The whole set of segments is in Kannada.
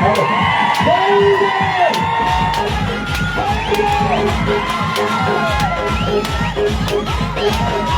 Thank you.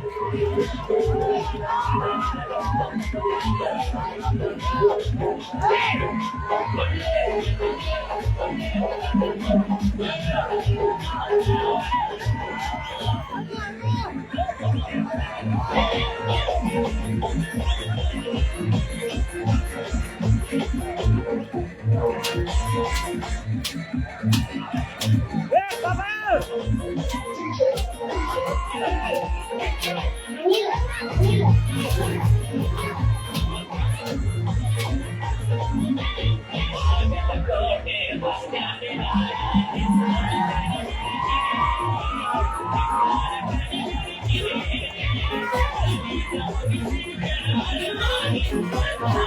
Hey!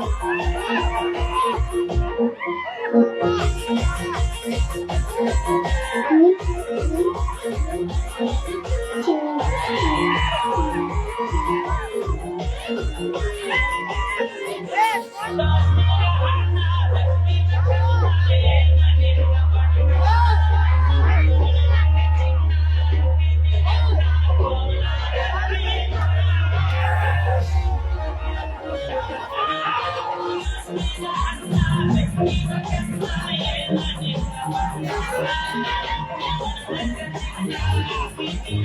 Thank you.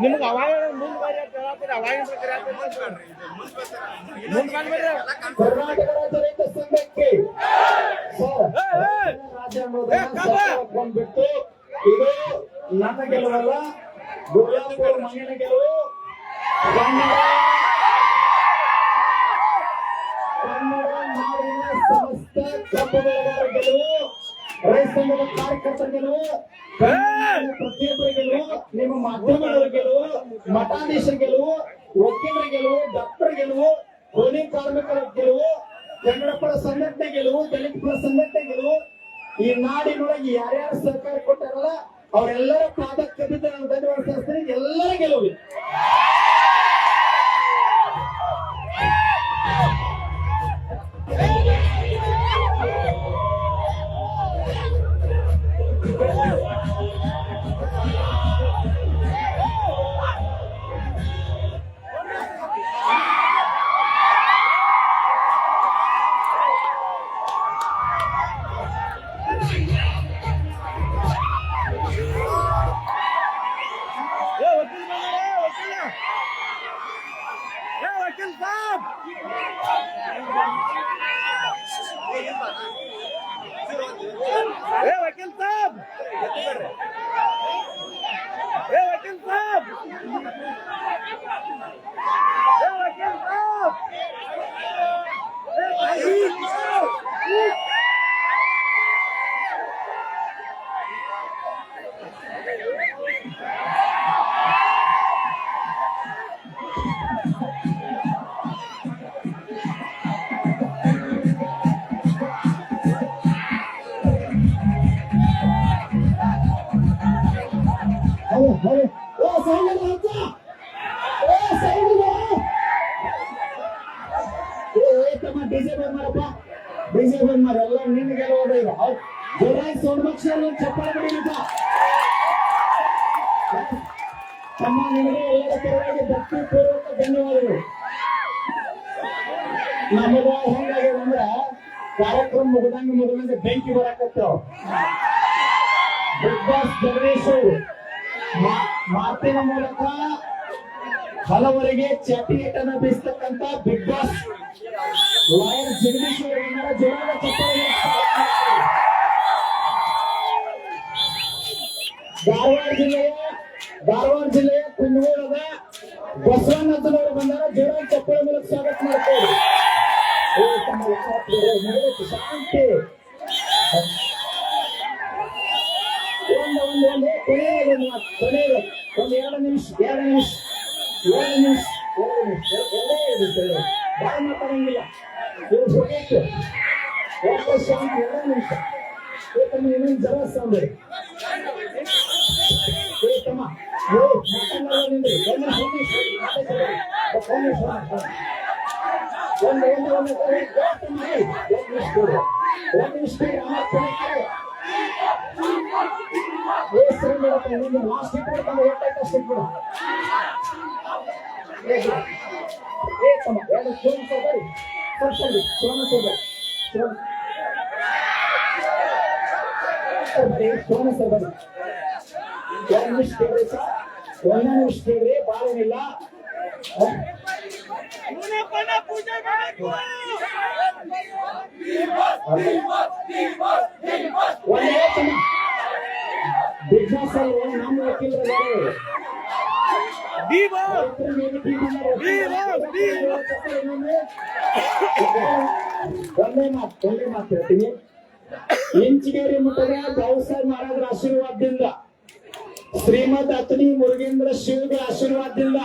ನಿಮ್ಗೆ ಅವಾಗ ಮುಂದೆ ಬರ್ರಿ ಅಂತ ಹೇಳತ್ತೀರಿ ಅವಾಗಿನ ಪ್ರಕಾರ ಮುಂದೆ ಬಂದ್ಬಿಡ್ರಿ ಕರ್ನಾಟಕ ರಾಜ್ಯ ರೈತ ಸಂಘಕ್ಕೆ ಸರ್, ಏ, ಏ. ರಾಜ್ಯ ಅನ್ನೋದನ್ನ ಏ, ಕಬ್ಬ. ಸರ್ಕಾರ ಬಂದ್ಬಿಟ್ಟು ಇದು ನನ್ನ ಗೆಲುವಲ್ಲ ಗುರ್ಲಾಪುರ ಮಣ್ಣಿನ ಗೆಲುವು ಕನ್ನಡ ಕನ್ನಡ ನಾಡಿನ ಸಮಸ್ತ ಕಬ್ಬು ಬೆಳೆಗಾರರ ಗೆಲುವು ರೈತ ಸಂಘದ ಕಾರ್ಯಕರ್ತರ ಗೆಲುವು ಪ್ರತಿಯೊಬ್ಬರ ಗೆಲುವು ನಿಮ್ಮ ಮಾಧ್ಯಮದವರ ಗೆಲುವು ಮಠಾಧೀಶರ ಗೆಲುವು ವಕೀಲರ ಗೆಲುವು ಡಾಕ್ಟರ್ ಗೆಲುವು ಕೂಲಿ ಕಾರ್ಮಿಕರ ಗೆಲುವು ಕನ್ನಡ ಪರ ಸಂಘಟನೆ ಗೆಲುವು ದಲಿತ ಪರ ಸಂಘಟನೆ ಗೆಲುವು ಈ ನಾಡಿನೊಳಗೆ ಯಾರ್ಯಾರು ಸಹಕಾರ ಕೊಟ್ಟಾರಲ್ಲ ಅವರೆಲ್ಲರ ಪಾದ ಬಿದ್ದು ನಾನು ಧನ್ಯವಾದ ಎಲ್ಲರ ಗೆಲುವು ಬಿಗ್ ಬಾಸ್ ಜಗದೀಶ್ ಮಾತಿನ ಮೂಲಕ ಹಲವರಿಗೆ ಚಟಿಯಟನ ಬೀಸ್ತಕ್ಕಂತ ಬಿಗ್ ಬಾಸ್ ಲಾಯರ್ ಜಗದೀಶ್ ಜೋರಾದ ಚಪ್ಪಾಳೆ ಧಾರವಾಡ ಜಿಲ್ಲೆಯ ಧಾರವಾಡ ಜಿಲ್ಲೆಯ ಕುಂದಗೋಳದ ಬಸವನಂದನವರು ಬಂದಾಗ ಜೋರಾದ ಚಪ್ಪಾಳೆ ಮೂಲಕ ಸ್ವಾಗತ ಮಾಡ್ತೇವೆ. ಶಾಂತಿ. ಒಂದು ಒಂದು ಒಂದು ಕೊನೆಯದು ಒಂದು ಮಾತು, ಕೊನೆಯದು ಒಂದು ಎರಡು ನಿಮಿಷ ಎರಡು ನಿಮಿಷ ಎರಡು ನಿಮಿಷ ಎರಡು ನಿಮಿಷ ಎರಡೇ ಇರುತ್ತೆ ಎರಡು. ಬಾಯಿ ಮಾತಾಡಂಗಿಲ್ಲ ಇದು ಹೋಗೈತೆ ಒಬ್ಬ ಶಾಂತಿ ಎರಡು ನಿಮಿಷ ಏಕಮ್ಮ ಇನ್ನೊಂದು ಜರ ಸೌಂಡ್ ಏ ತಮ್ಮ ಏ ಮಾತನಾಡೋ ನಿಂದ್ರಿ ಒಂದು ನಿಮಿಷ ಒಂದು ನಿಮಿಷ ಮಾತಾಡ್ಬೇಡಿ. ಒಂದು ನಿಮಿಷ ಒಂದು ಒಂದು ಒಂದು ಒಂದು ತಮ್ಮ ಏ, ಒಂದು ನಿಮಿಷ ಕೊಡು. ಒಂದು ನಿಮಿಷ ಕೊಡಿ, ಆಮೇಲೆ ಕೊಡ್ತಾರೆ. ನಿನ್ನ ಲಾಸ್ಟ್ ಇಟ್ಟು ತಮ್ಮ ಹೊಟ್ಟೆ ಅಷ್ಟು ಬಿಡು. ಏ ತಮ್ಮ ಎರಡು ಸೋದರಿ ಸರಿ ಸೋಮ ಸೋದರಿ ಸೋಮ ಸೋದರಿ ಸೋಮ ಸೋದರಿ. ಎರಡು ನಿಮಿಷ ಕೇಳ್ರಿ ಸರ್ ಒಂದೇ ನಿಮಿಷ ಕೇಳ್ರಿ ಭಾಳ ಏನಿಲ್ಲ ಮುನಪ್ಪನ ಪೂಜೆ ಮಾಡಬೇಕು ಒಂದೇ ತಮ್ಮ ಡಿ ¡Viva! ಒಂದೇ ಮಾತು ಒಂದೇ ಮಾತು ಹೇಳ್ತೀನಿ ಇಂಚಿಗೇರಿ ಮಠದ ಬಾಬುಸಾಹೇಬ್ ಮಹಾರಾಜರ ಆಶೀರ್ವಾದದಿಂದ, ಶ್ರೀಮದ್ ಅತನಿ ಮುರುಗೇಂದ್ರ ಶಿವಗಳ ಆಶೀರ್ವಾದದಿಂದ,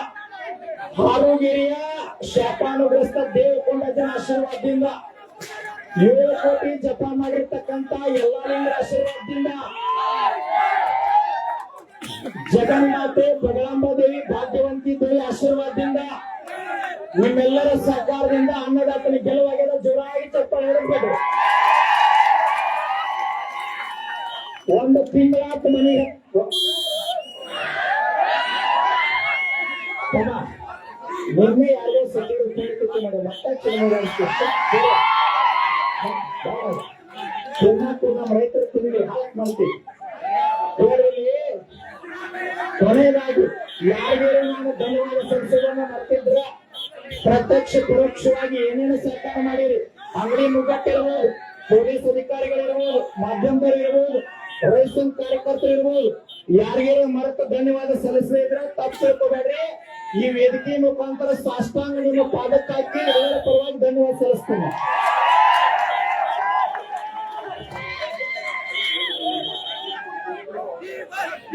ಹಾರೋಗಿರಿಯ ಶಾಪಾನುಗ್ರಸ್ತ ದೇವಕೊಂಡಜನ ಆಶೀರ್ವಾದದಿಂದ, ಏಳು ಕೋಟಿ ಜಪ ಮಾಡಿರ್ತಕ್ಕಂತ ಎಲ್ಲರಿಂದ ಆಶೀರ್ವಾದದಿಂದ ಜಗನ್ಮಾತೆ ಬಗಳಾಂಬ ದೇವಿ ಭಾಗ್ಯವಂತಿ ದೇವಿ ಆಶೀರ್ವಾದದಿಂದ ನಿಮ್ಮೆಲ್ಲರ ಸಹಕಾರದಿಂದ ಅನ್ನದಾತನ ಗೆಲುವಾಗಿದೆ ಜೋರಾಗಿ ಚಪ್ಪಾಳೆ ಕೊಡ್ರಿ ಒಂದು ತಿಂಗಳಾತ ಮನೆಗೆ ತಮ್ಮ, ನಿನ್ನೆ ಯಾರೋ ಸಚಿವರು ಕೇಳಿದ್ದು ಮಾಡಿ ಮತ್ತೆ ಚುನಾವಣೆ ನಮ್ಮ ರೈತರು ತಿಂಡಿ ಹಾಕ್ ಮಾಡ್ತೀವಿ. ಕೊನೆಯದಾಗಿ ಯಾರಿಗೆ ನಾನು ಧನ್ಯವಾದ ಸಲ್ಲಿಸೋದನ್ನ ಮರ್ತಿದ್ರ ಪ್ರತ್ಯಕ್ಷ ಪರೋಕ್ಷವಾಗಿ ಏನೇನು ಸರ್ಕಾರ ಮಾಡಿರಿ ಅಂಗಡಿ ಮುಗ್ಗಟ್ಟಿರ್ಬೋದು ಪೊಲೀಸ್ ಅಧಿಕಾರಿಗಳಿರ್ಬೋದು ಮಾಧ್ಯಮದವರಿರ್ಬೋದು ರೈತ ಕಾರ್ಯಕರ್ತರು ಇರ್ಬೋದು ಯಾರಿಗೇನು ಮರೆತು ಧನ್ಯವಾದ ಸಲ್ಲಿಸದೇ ಇದ್ರೆ ತಪ್ಪು ತಿಳ್ಕೊಬೇಡ್ರಿ. ಈ ವೇದಿಕೆ ಮುಖಾಂತರ ಸಾಷ್ಟಾಂಗ ನಿಮ್ಮ ಪಾದಕ್ಕಾಕಿ ಎಲ್ಲರ ಪರವಾಗಿ ಧನ್ಯವಾದ ಸಲ್ಲಿಸ್ತೇನೆ.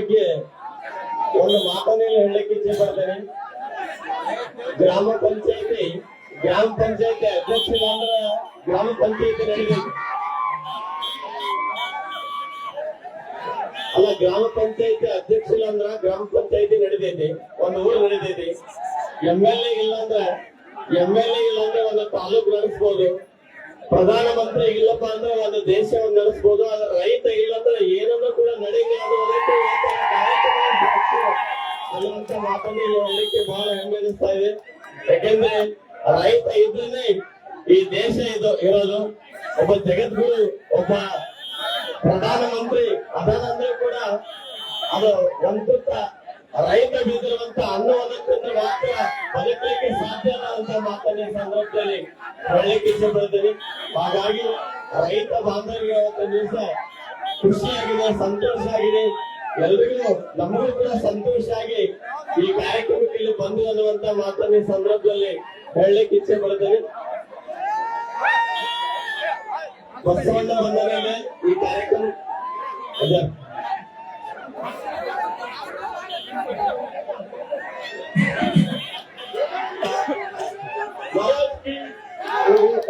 ಬಗ್ಗೆ ಒಂದು ಮಾತನ್ನ ಹೇಳಕ್ಕೆ ಇಚ್ಛೆ ಪಡ್ತೇನೆ. ಗ್ರಾಮ ಪಂಚಾಯತಿ ಗ್ರಾಮ ಪಂಚಾಯತಿ ಅಧ್ಯಕ್ಷರ ಗ್ರಾಮ ಪಂಚಾಯತಿ ನಡೀಬೇಕು. ಅಲ್ಲ, ಗ್ರಾಮ ಪಂಚಾಯತಿ ಅಧ್ಯಕ್ಷರ ಅಂದ್ರ ಗ್ರಾಮ ಪಂಚಾಯತಿ ನಡೆದೈತಿ ಒಂದು ಊರು ನಡೆದೈತಿ ಎಂ ಎಲ್ ಎ ಇಲ್ಲ ಅಂದ್ರ ಎಂ ಎಲ್ ಎ ಇಲ್ಲ ಅಂದ್ರೆ ಒಂದು ತಾಲೂಕು ನಡೆಸ್ಬೋದು. ಪ್ರಧಾನಮಂತ್ರಿ ಇಲ್ಲಪ್ಪ ಅಂದ್ರೆ ಒಂದು ದೇಶವನ್ನು ನಡೆಸಬಹುದು ಆದ್ರೆ ರೈತ ಇಲ್ಲ ಅಂದ್ರೆ ಏನನ್ನು ಕೂಡ ನಡೆಯಲ್ಲ ಅನ್ನುವಂತ ಮಾತನ್ನು ಹೇಳಲಿಕ್ಕೆ ಬಹಳ ಹೆಮ್ಮೆ ಅನಿಸ್ತಾ ಇದೆ. ಯಾಕೆಂದ್ರೆ ರೈತ ಇದ್ರೇನೆ ಈ ದೇಶ ಇದು ಇರೋದು. ಒಬ್ಬ ಜಗದ್ಗುರು, ಒಬ್ಬ ಪ್ರಧಾನಮಂತ್ರಿ ಅದಾನಂದ್ರೆ ಕೂಡ ಅದು ಒಂದು ರೈತ ಬಿದ್ದಿರುವಂತ ಅನ್ನವನ್ನು ಮಾತ್ರ ಬದುಕಲಿಕ್ಕೆ ಸಾಧ್ಯ ಅಂತ ಮಾತನ್ನ ಸಂದರ್ಭದಲ್ಲಿ ಹೇಳಲಿಕ್ಕೆ ಹಾಗಾಗಿ ರೈತ ಬಾಂಧವ್ಯ ದಿವಸ ಖುಷಿಯಾಗಿದೆ, ಸಂತೋಷ ಆಗಿದೆ. ಎಲ್ರಿಗೂ ನಮಗೂ ಕೂಡ ಸಂತೋಷ ಆಗಿ ಈ ಕಾರ್ಯಕ್ರಮಕ್ಕೆ ಇಲ್ಲಿ ಬಂದು ಅನ್ನುವಂತ ಮಾತನ್ನ ಸಂದರ್ಭದಲ್ಲಿ ಹೇಳಲಿಕ್ಕೆ ಇಚ್ಛೆ ಪಡ್ತೇನೆ ಬಸವಣ್ಣ ಬಂದ ಮೇಲೆ ಈ ಕಾರ್ಯಕ್ರಮ ಅದೇ.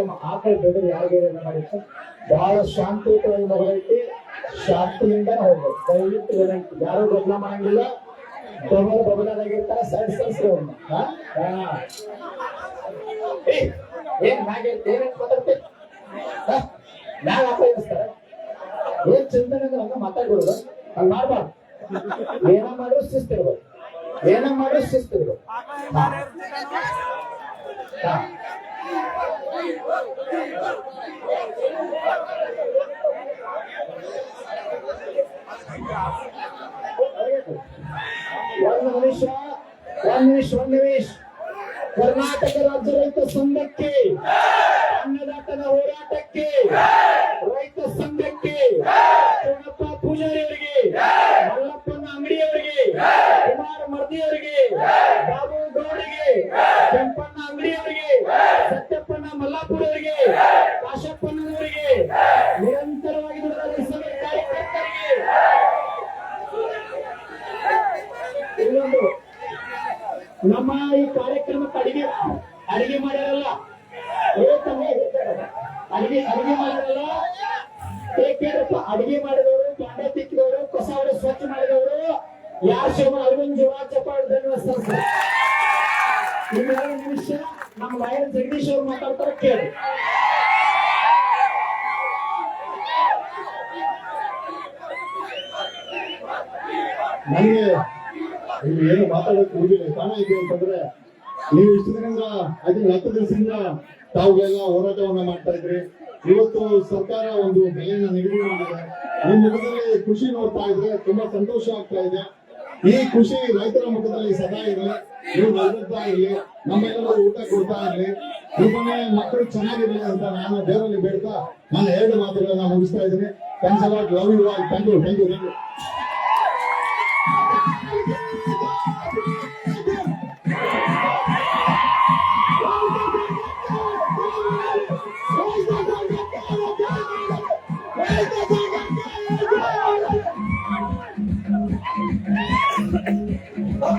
ತಮ್ಮ ಆಕಳ ಬೆಳೆದು ಯಾರಿಗೆ ಸರ್? ಬಹಳ ಶಾಂತಿಯುತವಾಗಿ ಮಗೈತಿ ಶಾಂತಿಯಿಂದ ಹೋಗ್ಬೇಕು. ದಯವಿಟ್ಟು ಏನಾಯ್ತು ಯಾರು ಗಮನ ಮಾಡಂಗಿಲ್ಲ. ಬಬಲ ಬಬಲಾಗಿರ್ತಾರ ಸೈಡ್ ಸೈಡ್ಸ್ ಏನ್ ಮ್ಯಾಗೆ ಏನ್ ಚಿಂತನೆ ಅಂದ್ರೆ ಹಂಗ ಮಾತಾಡ್ಬಿಡುದು. ಹಂಗ ಮಾಡ್ಬಾರ್ದು. ಏನ ಮಾಡಿದ್ರು ಶಿಸ್ತಿರ್ಬೇಕು ಏನ ಮಾಡಿದ್ರು ಶಿಸ್ತಿರ್ಬೇಕು ಹಾ. ಒಂದು ನಿಮಿಷ ಒಂದು ನಿಮಿಷ ಒಂದ್ ನಿಮಿಷ. ಕರ್ನಾಟಕ ರಾಜ್ಯ ರೈತ ಸಂಘಕ್ಕೆ ಅನ್ನದಾತನ ಹೋರಾಟಕ್ಕೆ ರೈತ ಸಂಘಕ್ಕೆ ಇಲ್ಲಿ ಏನು ಮಾತಾಡೋಕೆ ಹೋಗಿಲ್ಲ. ಕಾರಣ ಇದೆ ಅಂತಂದ್ರೆ, ನೀವು ಇಷ್ಟು ದಿನದಿಂದ ಅದನ್ನ ಹತ್ತು ದಿವಸದಿಂದ ತಾವುಗೆಲ್ಲ ಹೋರಾಟವನ್ನ ಮಾಡ್ತಾ ಇದ್ರಿ. ಇವತ್ತು ಸರ್ಕಾರ ಒಂದು ಬೆಲೆಯನ್ನ ನಿಗದಿ ಮಾಡಿದೆ. ಈ ಮುಖದಲ್ಲಿ ಖುಷಿ ನೋಡ್ತಾ ಇದ್ರೆ ತುಂಬಾ ಸಂತೋಷ ಆಗ್ತಾ ಇದೆ. ಈ ಖುಷಿ ರೈತರ ಮುಖದಲ್ಲಿ ಸದಾ ಇರಲಿ ನೀವು ನಲ್ವತ್ತಾ ಇರಲಿ ನಮ್ಮೆಲ್ಲರೂ ಊಟ ಕೊಡ್ತಾ ಇರಲಿ ನಿಮ್ಮನೆ ಮಕ್ಕಳು ಚೆನ್ನಾಗಿರಲಿ ಅಂತ ನಾನು ದೇವರಲ್ಲಿ ಬೇಡ್ತಾ ನಾನು ಎರಡು ಮಾತುಗಳನ್ನ ಮುಗಿಸ್ತಾ ಇದ್ದೀನಿ. Thanks a lot love you all thank you thank you thank you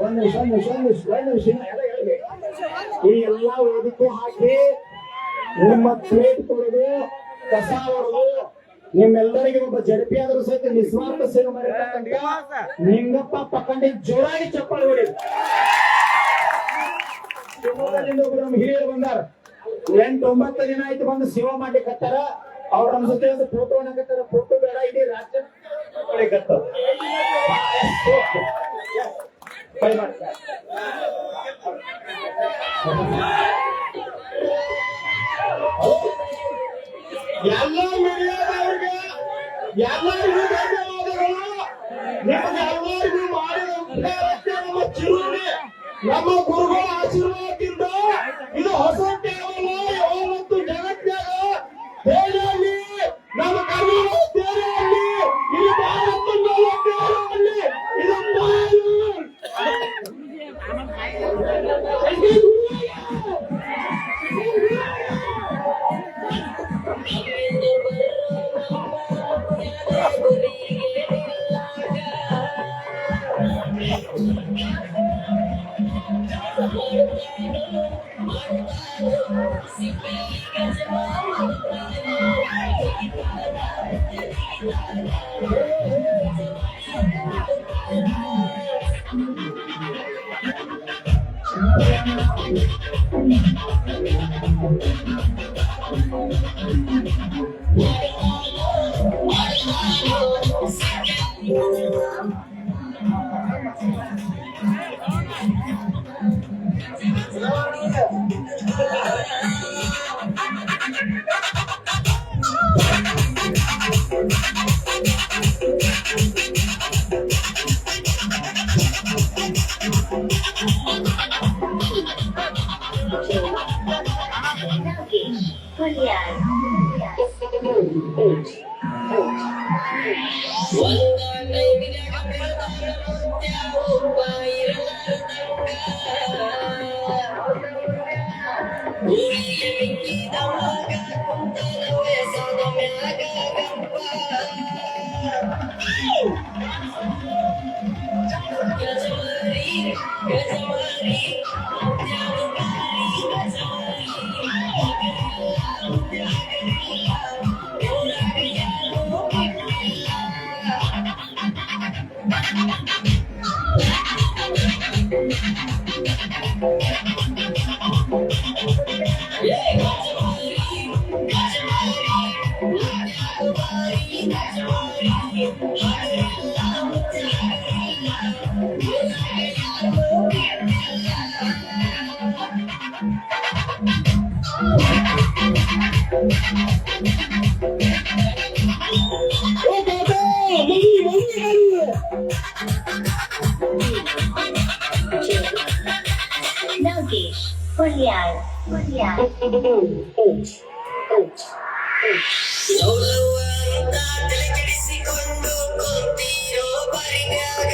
ಒಂದು ನಿಮಿಷ ಒಂದು ನಿಮಿಷ ಒಂದು ನಿಮಿಷ ಒಂದು ನಿಮಿಷ ಎಲ್ಲ ಹೇಳಿ. ಈ ಎಲ್ಲ ವೇದಿಕೆ ಹಾಕಿ ನಿಮ್ಮ ಪ್ಲೇಟ್ ತೊಳೆದು ಕಸ ಹೊಡೆದು ನಿಮ್ಮೆಲ್ಲರಿಗೆ ಒಬ್ಬ ಜಡಪಿ ಆದರೂ ಸಹಿತ ನಿಸ್ವಾರ್ಥ ಸೇವೆ ಮಾಡಿರ್ತಕ್ಕಂಥ ನಿಂಗಪ್ಪ ಪಕ್ಕಂಡಿ ಜೋರಾಗಿ ಚಪ್ಪಾಳೆ ಹೊಡಿ. ಶಿವಮೊಗ್ಗದಿಂದ ಒಬ್ರು ನಮ್ಮ ಹಿರಿಯರು ಬಂದಾರ. ಎಂಟು ಒಂಬತ್ತು ದಿನ ಆಯ್ತು ಬಂದು ಸೇವಾ ಮಾಡ್ಲಿಕ್ಕತ್ತಾರ ಅವ್ರ ನಮ್ಮ ಜೊತೆ ಒಂದು ಫೋಟೋ ಹಾಕತ್ತಾರ ಫೋಟೋ ಬೇಡ ಇಡೀ ರಾಜ್ಯ ಹೊಡಿಕತ್ತಾರ. ಬೈ ಮಾಡಿ. ಎಲ್ಲ ಮೀಡಿಯಾದವ್ರಿಗೆ ಎಲ್ಲರಿಗೂ ಧನ್ಯವಾದಗಳು ನಿಮ್ಗೆಲ್ಲರಿಗೂ ಮಾಡಿದ ಉಪಕಾರಕ್ಕೆ ನಮ್ಮ ಚಿರುಣಿ, ನಮ್ಮ ಗುರುಗಳ ಆಶೀರ್ವಾದದಿಂದ ಇದು ಹೊಸ ಕೇವಲ ಯಾವತ್ತು ಜಗತ್ನಾಗ ದೇಶದಲ್ಲಿ ನಮ್ಮ ಕರ್ನಾಟಕ Pulyal. ತಲೆ ಕೆಡಿಸಿಕೊಂಡು ಕೂತಿರೋ ಪರಿಗಾಗ